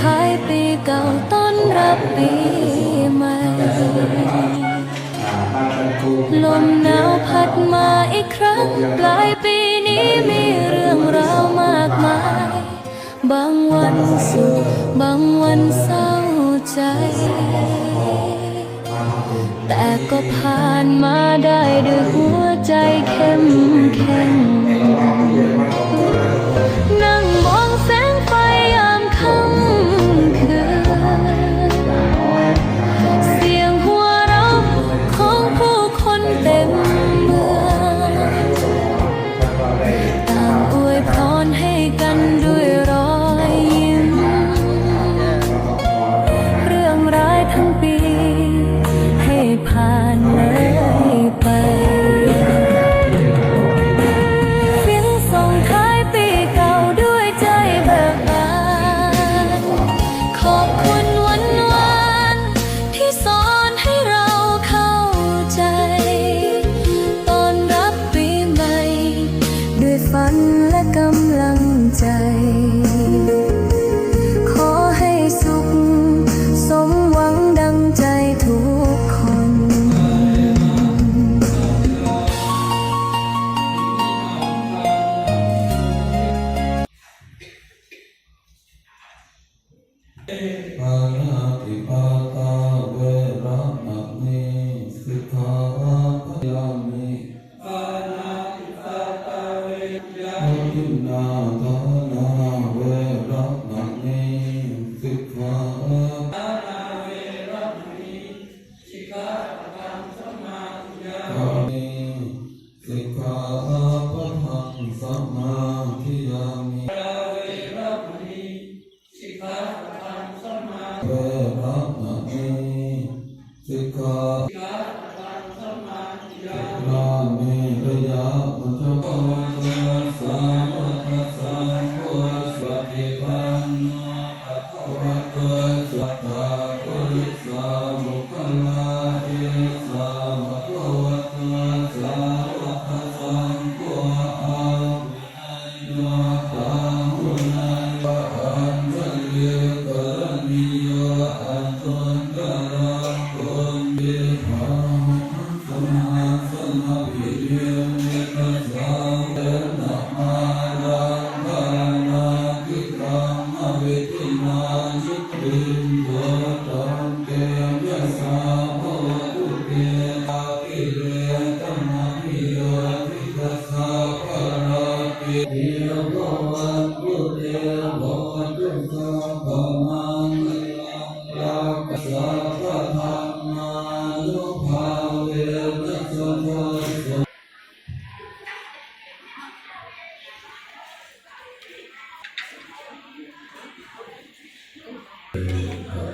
ท้ายปีเก่าต้อนรับปีใหม่ ลมหนาวพัดมาอีกครั้ง ปลายปีนี้มีเรื่องราวมากมาย บางวันสุขบางวันเศร้าใจ แต่ก็ผ่านมาได้ด้วยหัวใจเข้มแข็ง 分别。Praha. Amén.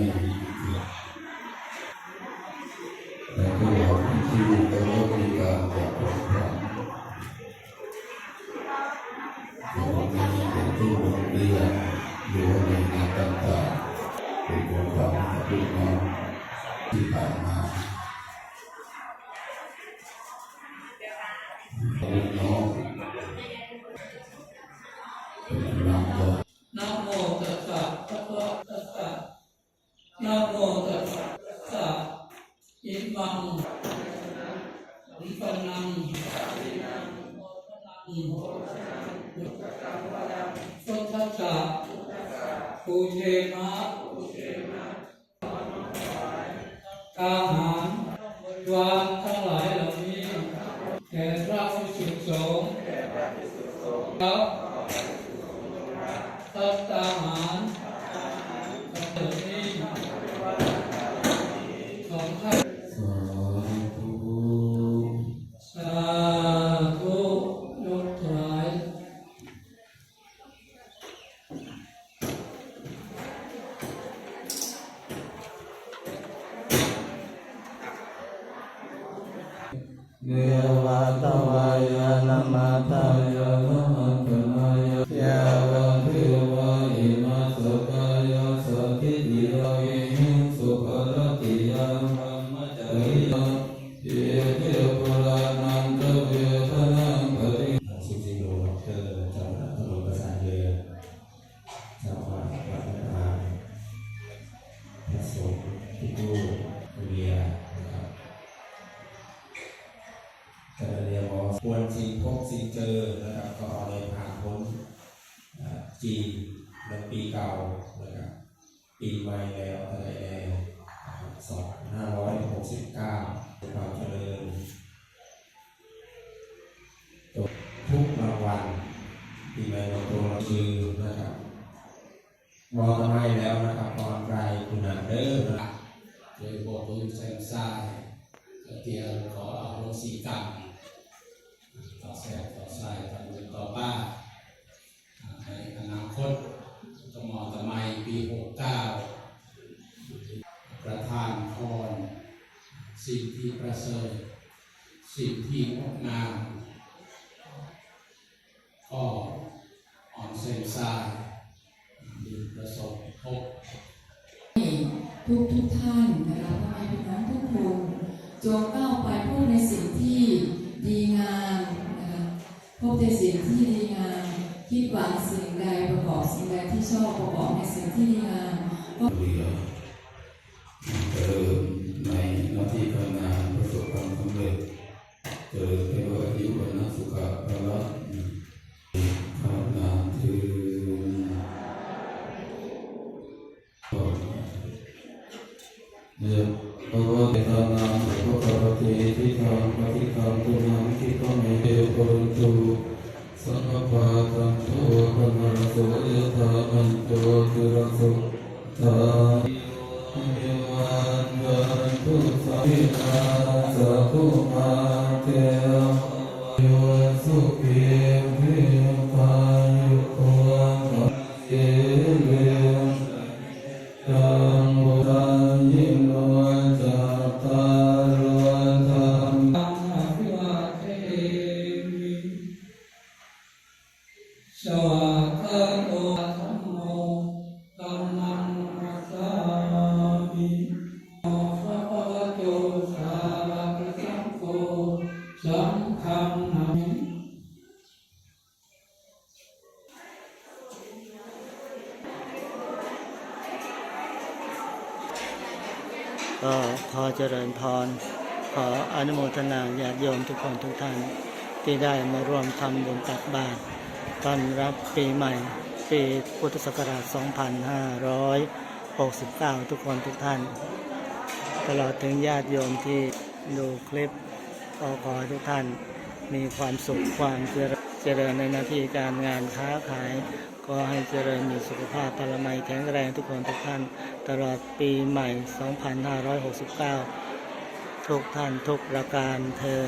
แต่ก็หวังที่จะลดกาจับคนทำต่ว่าไก็นที่หวังดีหรือว่ในงานต่างๆเป็นความหวังของน้องที่ผ่านมา บังวิปนังพุทธัสสะภูเชมะกาหารวานทั้งหลายเหล่านี้แก่พระผู้สุขสงฆ์แล้ว ตา สิ่งพบสิ่งเจอนะครับก็เลยผ่านพ้นจีนในปีเก่านะครับปีใหม่แล้วอะไรแล้วสองห้าร้อยหกสิบเก้าความเจริญทุกรางวัลที่ในตัวเราชื่อนะครับมองให้แล้วนะครับตอนไรคุณอันเดอร์นะโดยบอกว่าอยู่แสนทรายเตรียมขอเอาโรสีกรรม อแสบต่อทรายทำบุญต่อป้าในอนาคตตมอตะไมปีหกเก้าประธานพรสิ่งที่ประเสริฐสิ่งที่งดงามก็อ่อนเซนทรายมีประสบพบทุกทุกท่านนะคะพ่อแม่พี่น้องทุกคนจงก้าวไปพบในสิ่งที่ดีงาม บในสิ่งที่ดีงามคิดหวังสิ่งใดประกอบสิ่งใดที่ชอบประกอบในสิ่งที่ดีงามเรียเจริญในหน้าที่การงานประสบความสำเร็จเจริญเทวอายุวันนะสุขะพละภาวนาถือเนี่ยภาวะเตตานังสุขะปฏิทิทังปฏิทังตุนังทิ สังฆปาตังโก็ขอเจริญพร ขออนุโมทนาญาติโยมทุกคนทุกท่าน ที่ได้มาร่วมทำบุญตักบาตรต้อนรับปีใหม่ ปีพุทธศักราช 2569 ทุกคนทุกท่าน ตลอดถึงญาติโยมที่ดูคลิปก็ขอทุกท่านมีความสุขความเจริญในหน้าที่การงานค้าขาย ขอให้เจริญมีสุขภาพพลไมัยแข็งแรงทุกคนทุกท่าน ตลอดปีใหม่ 2569 ทุกท่านทุกประการเทอ